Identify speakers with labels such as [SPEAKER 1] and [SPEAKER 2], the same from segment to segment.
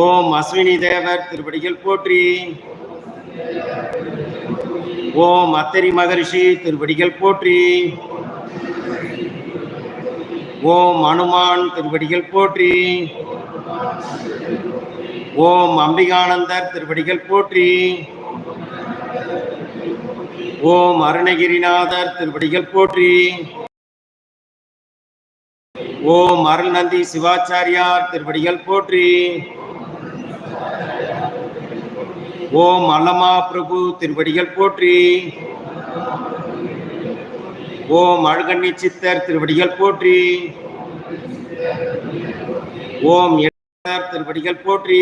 [SPEAKER 1] ஓம் அஸ்வினி தேவர் திருப்படிகள் போற்றி. ஓம் அத்தரி மகரிஷி திருவடிகள் போற்றி. ஓம் அனுமான் திருவடிகள் போற்றி. ஓம் அம்பிகானந்தர் திருவடிகள் போற்றி. ஓம் அருணகிரிநாதர் திருவடிகள் போற்றி. ஓம் அருள்நந்தி சிவாச்சாரியார் திருவடிகள் போற்றி. ஓம் அல்லமா பிரபு திருவடிகள் போற்றி. ஓம் அழுகண்ணி சித்தர் திருவடிகள் போற்றி. ஓம் எண்ணர் திருவடிகள் போற்றி.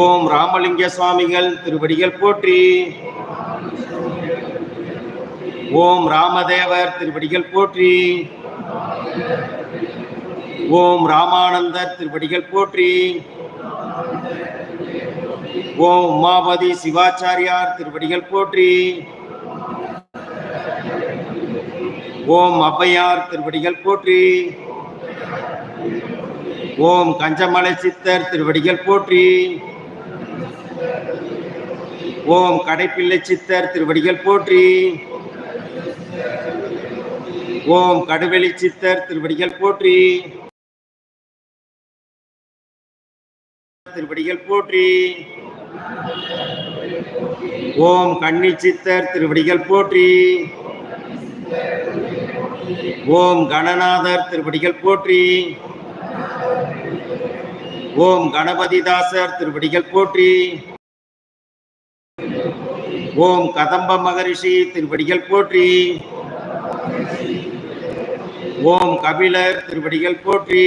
[SPEAKER 1] ஓம் ராமலிங்க சுவாமிகள் திருவடிகள் போற்றி. ஓம் ராமதேவர் திருவடிகள் போற்றி. ஓம் ராமானந்தர் திருவடிகள் போற்றி. ஓம் உமாபதி சிவாச்சாரியார் திருவடிகள் போற்றி. ஓம் ஔவையார் திருவடிகள் போற்றி. ஓம் கஞ்சமலை சித்தர் திருவடிகள் போற்றி. ஓம் கடைப்பிள்ளை சித்தர் திருவடிகள் போற்றி. ஓம் கடுவெளி சித்தர் திருவடிகள் போற்றி. திருவடிகள் போற்றி. ஓம் கன்னி சித்தர் திருவடிகள் போற்றி. ஓம் கணநாதர் திருவடிகள் போற்றி. ஓம் கணபதிதாசர் திருவடிகள் போற்றி. ஓம் கதம்ப மகரிஷி திருவடிகள் போற்றி. ஓம் கபிலர் திருவடிகள் போற்றி.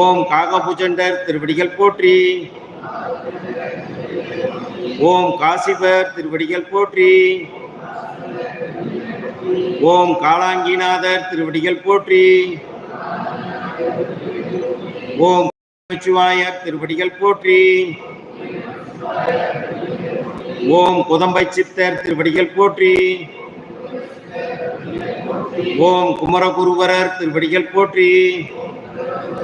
[SPEAKER 1] ஓம் காகபுஜண்டர் திருவடிகள் போற்றி. ஓம் காசிபர் திருவடிகள் போற்றி. ஓம் காளாங்கிநாதர் திருவடிகள் போற்றி. ஓம் நமச்சிவாயர் திருவடிகள் போற்றி. ஓம் குதம்பை சித்தர் திருவடிகள் போற்றி. ஓம் குமரகுருவரர் திருவடிகள் போற்றி.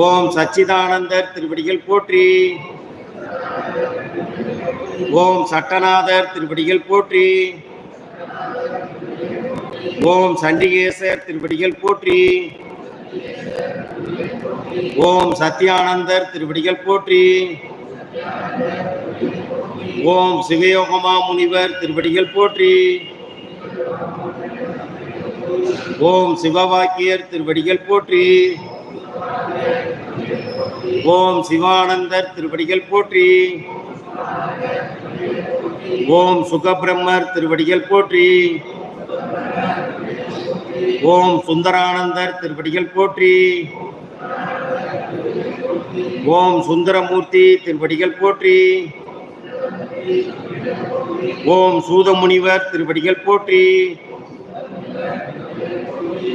[SPEAKER 1] ஓம் சச்சிதானந்தர் திருவடிகள் போற்றி. ஓம் சட்டநாதர் திருவடிகள் போற்றி. ஓம் சண்டிகேசர் திருவடிகள் போற்றி. ஓம் சத்யானந்தர் திருவடிகள் போற்றி. ஓம் சிவயோகமா முனிவர் திருவடிகள் போற்றி. ஓம் சிவவாக்கியர் திருவடிகள் போற்றி. ஓம் சிவானந்தர் திருவடிகள் போற்றி. ஓம் சுகபிரம்மர் திருவடிகள் போற்றி. ஓம் சுந்தரானந்தர் திருவடிகள் போற்றி. ஓம் சுந்தரமூர்த்தி திருவடிகள் போற்றி. ஓம் சூதமுனிவர் திருவடிகள் போற்றி.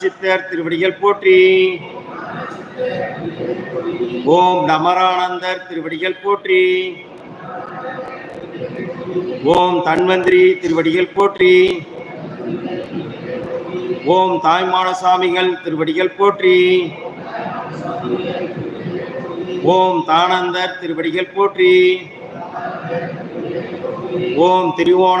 [SPEAKER 1] சித்தர் திருவடிகள் போற்றி. ஓம் நமரானந்தர் திருவடிகள் போற்றி. ஓம் தன்வந்திரி திருவடிகள் போற்றி. ஓம் தாய்மான சாமிகள் திருவடிகள் போற்றி. ஓம் தானந்தர் திருவடிகள் போற்றி. ஓம் திருவோண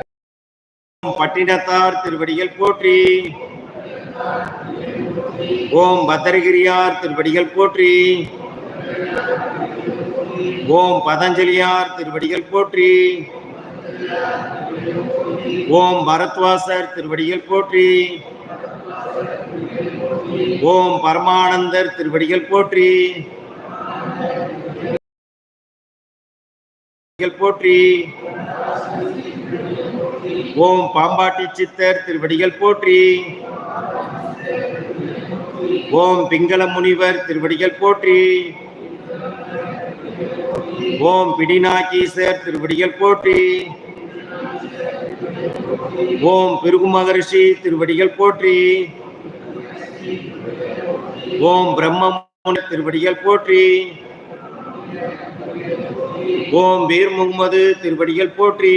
[SPEAKER 1] பட்டினத்தார் திருவடிகள் போற்றி. ஓம் பத்திரகிரியார் திருவடிகள் போற்றி. ஓம் பதஞ்சலியார் திருவடிகள் போற்றி. ஓம் பரத்வாசர் திருவடிகள் போற்றி. ஓம் பரமானந்தர் திருவடிகள் போற்றி. போற்றி. ஓம் பாம்பாட்டி சித்தர் திருவடிகள் போற்றி. ஓம் பிங்கள முனிவர் திருவடிகள் போற்றி. ஓம் பிடிநாகீசர் திருவடிகள் போற்றி. ஓம் பிருகு மகரிஷி திருவடிகள் போற்றி. ஓம் பிரம்ம திருவடிகள் போற்றி. ஓம் வீர் முகமது திருவடிகள் போற்றி.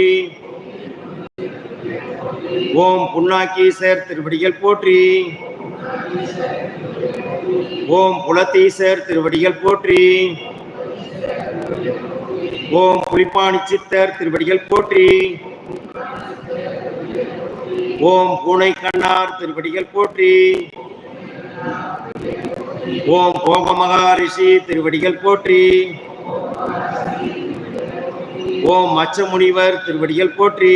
[SPEAKER 1] ஓம் புண்ணாக்கீசர் திருவடிகள் போற்றி. ஓம் புலத்தீசர் திருவடிகள் போற்றி. ஓம் புலிப்பாணி சித்தர் திருவடிகள் போற்றி. ஓம் பூனை கண்ணார் திருவடிகள் போற்றி. ஓம் கோப மகாரிஷி திருவடிகள் போற்றி. ஓம் மச்ச முனிவர் திருவடிகள் போற்றி.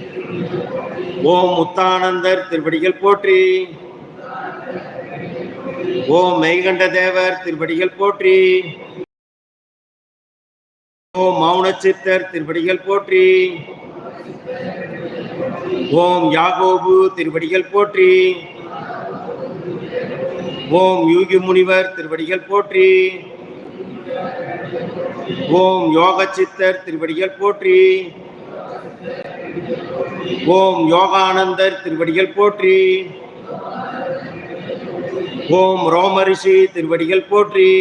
[SPEAKER 1] ஓம் முத்தானந்தர் திருவடிகள் போற்றி. ஓம் மெய்கண்ட தேவர் திருவடிகள் போற்றி. ஓம் மௌனச்சித்தர் திருவடிகள் போற்றி. ஓம் யாகோபு திருவடிகள் போற்றி. ஓம் யூகி முனிவர் திருவடிகள் போற்றி. ஓம் யோக சித்தர் திருவடிகள் போற்றி. ஓம் யோகானந்தர் திருவடிகள் போற்றி. ஓம் ரோமரிஷி திருவடிகள் போற்றி.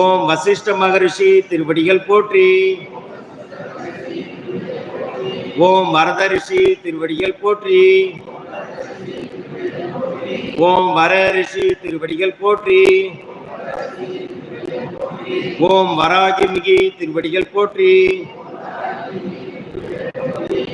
[SPEAKER 1] ஓம் வசிஷ்ட மகரிஷி திருவடிகள் போற்றி. ஓம் வரத ரிஷி திருவடிகள் போற்றி. ஓம் வர ரிஷி திருவடிகள் போற்றி. ஓம் வராகிமிகி திருவடிகள் போற்றி.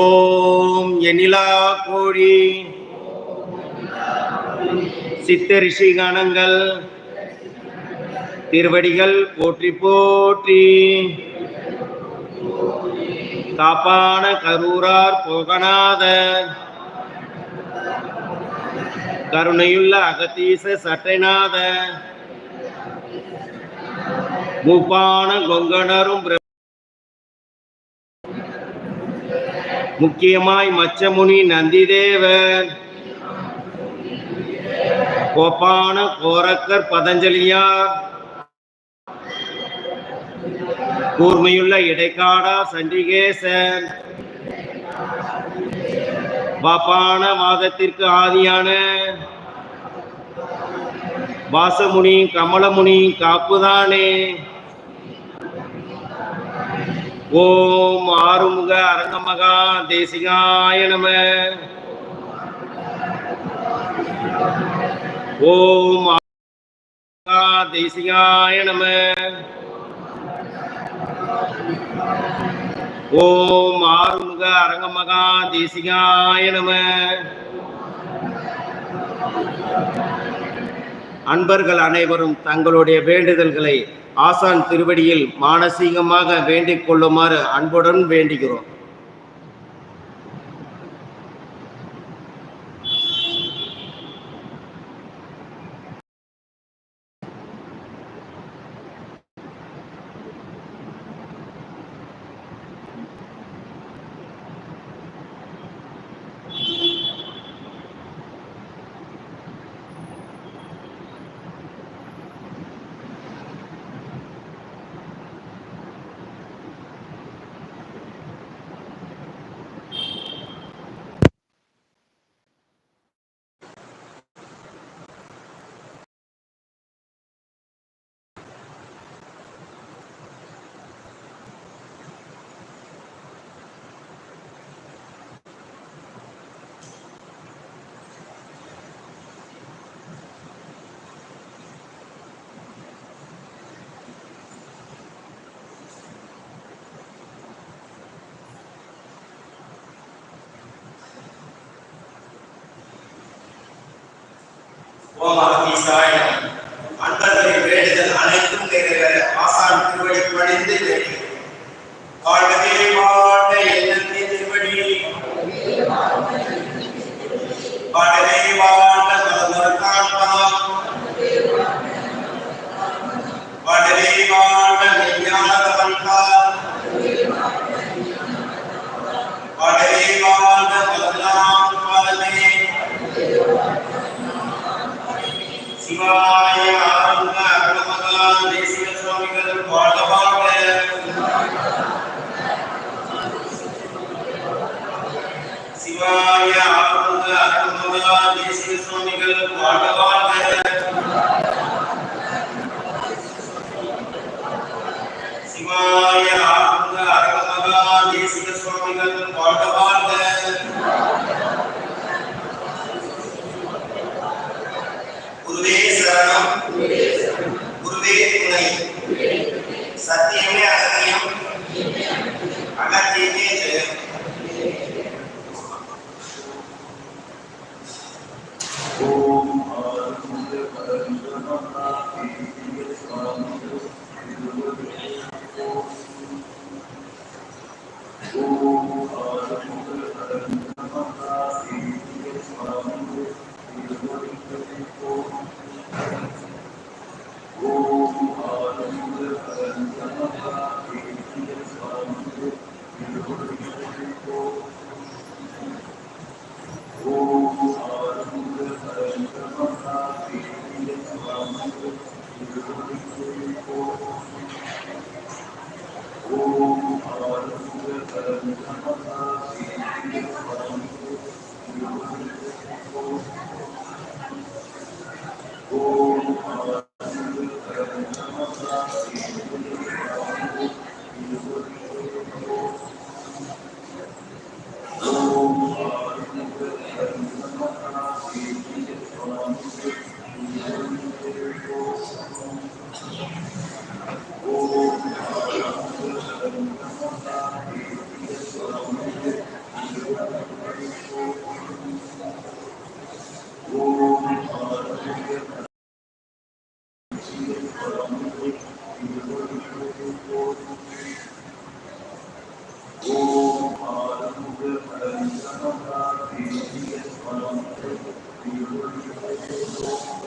[SPEAKER 1] ஓம் எனிலா கோழி. சித்த ரிஷி கணங்கள் திருவடிகள் போற்றி போற்றி. காப்பான கரூரார் போகநாத. கருணையுள்ள அகத்தீச சட்டைநாத. மூப்பான கொங்கணரும் முக்கியமாய் மச்சமுனி நந்திதேவர் கோப்பான கோரக்கர் பதஞ்சலியார் கூர்மையுள்ள இடைக்காடா சண்டிகேசன். பாப்பான வாதத்திற்கு ஆதியான வாசமுனி கமலமுனி காப்புதானே. ஓம் ஆறுமுக அரங்கமகா தேசிகாய நம. ஓம் தேசிகாய நம. ஓம் ஆறுமுக அரங்கமகா தேசிகாய நம. அன்பர்கள் அனைவரும் தங்களுடைய வேண்டுதல்களை ஆசான் திருவடியில் மானசீகமாக வேண்டிக் கொள்ளுமாறு அன்புடன் வேண்டுகிறோம்.
[SPEAKER 2] A lot of these guys. शिवाय आपद अर्थमदान जैसे स्वामी कल भगवान है। शिवाय आपद अर्थमदान जैसे स्वामी कल भगवान है। गुरुदेव शरणम। गुरुदेव Thank you. Thank you.